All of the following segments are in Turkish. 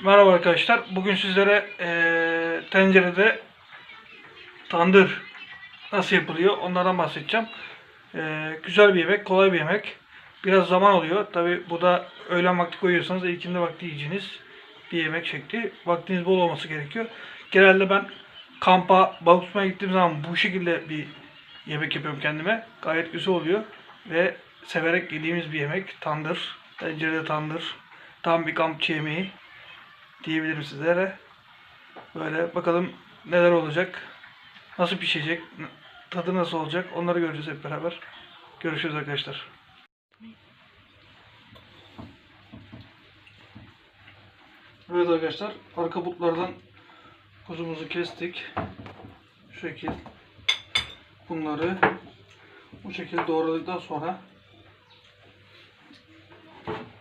Merhaba arkadaşlar. Bugün sizlere eee, tencerede tandır nasıl yapılıyor onlardan bahsedeceğim. Eee, güzel bir yemek, kolay bir yemek. Biraz zaman alıyor. Tabi bu da öğlen vakti koyuyorsanız ikindi vakti yiyeceğiniz bir yemek şekli. Vaktiniz bol olması gerekiyor. Genelde ben kampa balık tutmaya gittiğim zaman bu şekilde bir yemek yapıyorum kendime. Gayet güzel oluyor ve severek yediğimiz bir yemek. Tandır. Tencerede tandır. Tam bir kampçı yemeği diyebilirim sizlere. Böyle bakalım neler olacak. Nasıl pişecek. Tadı nasıl olacak. Onları göreceğiz hep beraber. Görüşürüz arkadaşlar. Evet arkadaşlar. Arka butlardan kuzumuzu kestik. Şu şekil. Bunları bu şekilde doğradıktan sonra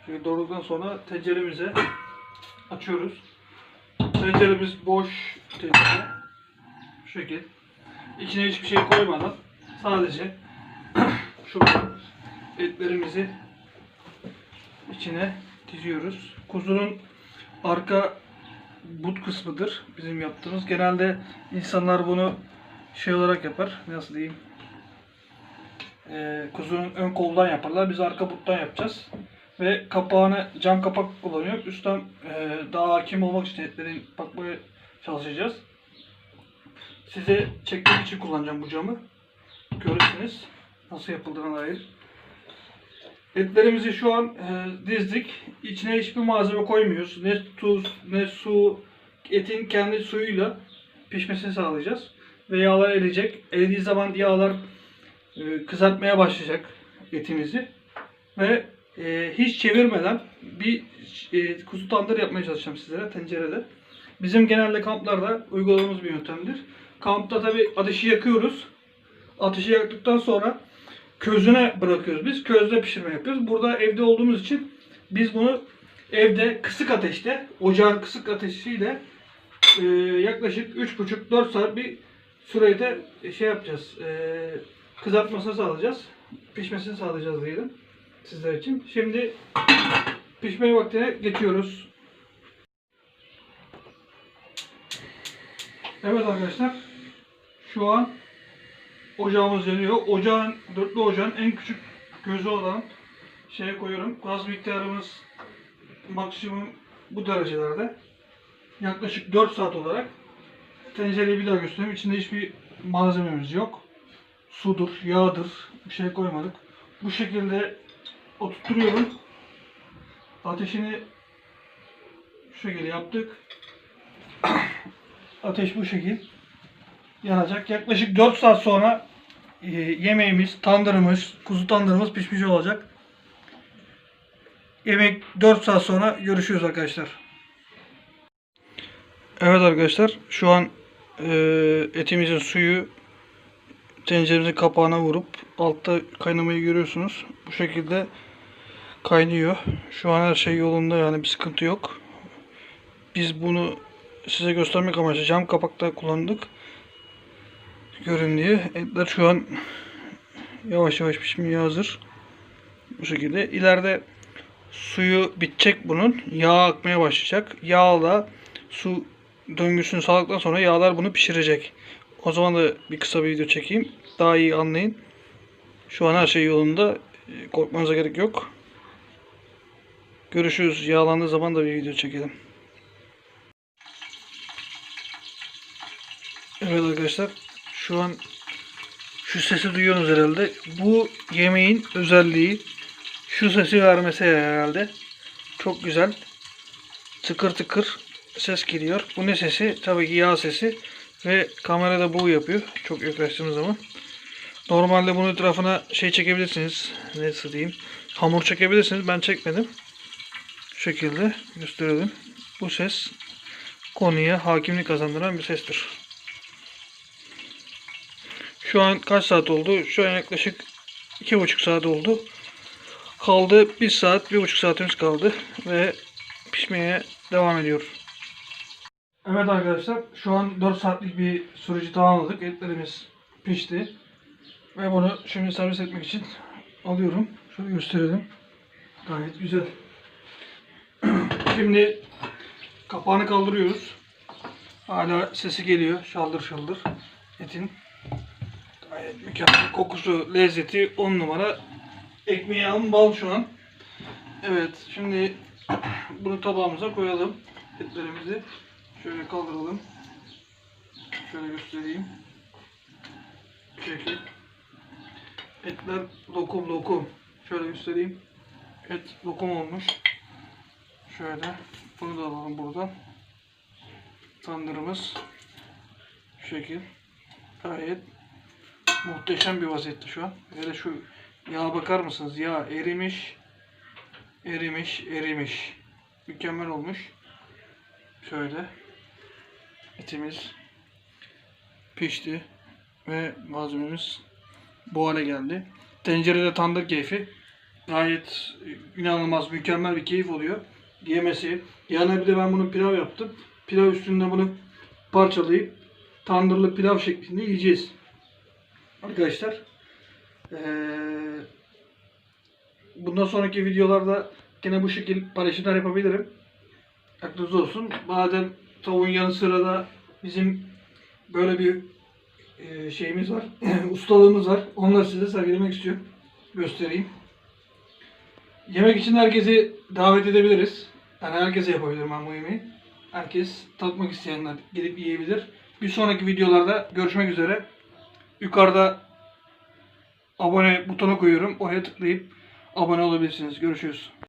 doğradıktan sonra tenceremize açıyoruz. Tenceremiz boş tencere. Şu şekil. İçine hiçbir şey koymadan sadece şuradan etlerimizi içine diziyoruz. Kuzunun arka but kısmıdır bizim yaptığımız. Genelde insanlar bunu şey olarak yapar. Nasıl diyeyim? Ee, kuzunun ön koldan yaparlar. Biz arka buttan yapacağız. Ve kapağını cam kapak kullanıyor. Üstten e, daha hakim olmak için etlerin bakmaya çalışacağız. Size çekmek için kullanacağım bu camı. Görürsünüz nasıl yapıldığına dair. Etlerimizi şu an e, dizdik. İçine hiçbir malzeme koymuyoruz. Ne tuz, ne su. Etin kendi suyuyla pişmesini sağlayacağız. Ve yağlar eriyecek. Eridiği zaman yağlar e, kızartmaya başlayacak etimizi. Ve e, hiç çevirmeden bir e, kuzu tandır yapmaya çalışacağım sizlere tencerede. Bizim genelde kamplarda uyguladığımız bir yöntemdir. Kampta tabi ateşi yakıyoruz. Ateşi yaktıktan sonra közüne bırakıyoruz biz. Közde pişirme yapıyoruz. Burada evde olduğumuz için biz bunu evde kısık ateşte, ocağın kısık ateşiyle e, yaklaşık 3,5-4 saat bir sürede şey yapacağız. E, kızartmasını sağlayacağız. Pişmesini sağlayacağız diyelim sizler için. Şimdi pişme vaktine geçiyoruz. Evet arkadaşlar. Şu an ocağımız yanıyor. Ocağın, dörtlü ocağın en küçük gözü olan şeye koyuyorum. Gaz miktarımız maksimum bu derecelerde. Yaklaşık 4 saat olarak tencereyi bir daha göstereyim. İçinde hiçbir malzememiz yok. Sudur, yağdır. Bir şey koymadık. Bu şekilde oturtuyorum. Ateşini şu şekilde yaptık. Ateş bu şekil yanacak. Yaklaşık 4 saat sonra e, yemeğimiz, tandırımız, kuzu tandırımız pişmiş olacak. Yemek 4 saat sonra görüşürüz arkadaşlar. Evet arkadaşlar şu an e, etimizin suyu tenceremizin kapağına vurup altta kaynamayı görüyorsunuz. Bu şekilde kaynıyor. Şu an her şey yolunda yani bir sıkıntı yok. Biz bunu size göstermek amaçlı cam kapakta kullandık. Görün diye. Etler şu an yavaş yavaş pişmeye hazır. Bu şekilde. İleride suyu bitecek bunun. Yağ akmaya başlayacak. Yağla su döngüsünü sağladıktan sonra yağlar bunu pişirecek. O zaman da bir kısa bir video çekeyim. Daha iyi anlayın. Şu an her şey yolunda. Korkmanıza gerek yok. Görüşürüz. Yağlandığı zaman da bir video çekelim. Evet arkadaşlar. Şu an şu sesi duyuyorsunuz herhalde. Bu yemeğin özelliği şu sesi vermesi herhalde. Çok güzel. Tıkır tıkır ses geliyor. Bu ne sesi? Tabii ki yağ sesi. Ve kamerada bu yapıyor. Çok yaklaştığımız zaman. Normalde bunun etrafına şey çekebilirsiniz. Nasıl diyeyim? Hamur çekebilirsiniz. Ben çekmedim. Şekilde gösterelim. Bu ses konuya hakimlik kazandıran bir sestir. Şu an kaç saat oldu? Şu an yaklaşık iki buçuk saat oldu. Kaldı bir saat, bir buçuk saatimiz kaldı ve pişmeye devam ediyor. Evet arkadaşlar, şu an 4 saatlik bir süreci tamamladık. Etlerimiz pişti. Ve bunu şimdi servis etmek için alıyorum. Şöyle gösterelim. Gayet güzel. Şimdi Kapağını kaldırıyoruz. Hala sesi geliyor. Şaldır şaldır. Etin. Gayet mükemmel. Kokusu, lezzeti 10 numara. Ekmeği alın bal şu an. Evet şimdi bunu tabağımıza koyalım. Etlerimizi şöyle kaldıralım. Şöyle göstereyim. Şekil. Etler lokum lokum. Şöyle göstereyim. Et lokum olmuş. Şöyle. Bunu da alalım buradan. Tandırımız. Şu şekil. Gayet muhteşem bir vaziyette şu an. Hele şu yağa bakar mısınız? Yağ erimiş. Erimiş, erimiş. Mükemmel olmuş. Şöyle. Etimiz pişti ve malzememiz bu hale geldi. Tencerede tandır keyfi. Gayet inanılmaz mükemmel bir keyif oluyor. Yemesi. Yanına bir de ben bunu pilav yaptım. Pilav üstünde bunu parçalayıp tandırlı pilav şeklinde yiyeceğiz. Arkadaşlar eee, bundan sonraki videolarda gene bu şekil paylaşımlar yapabilirim. Aklınızda olsun. Madem tavuğun yanı sıra bizim böyle bir şeyimiz var. ustalığımız var. Onları size sergilemek istiyorum. Göstereyim. Yemek için herkesi davet edebiliriz. Yani herkese yapabilirim ben bu yemeği. Herkes tatmak isteyenler gelip yiyebilir. Bir sonraki videolarda görüşmek üzere. Yukarıda abone butonu koyuyorum. Oraya tıklayıp abone olabilirsiniz. Görüşürüz.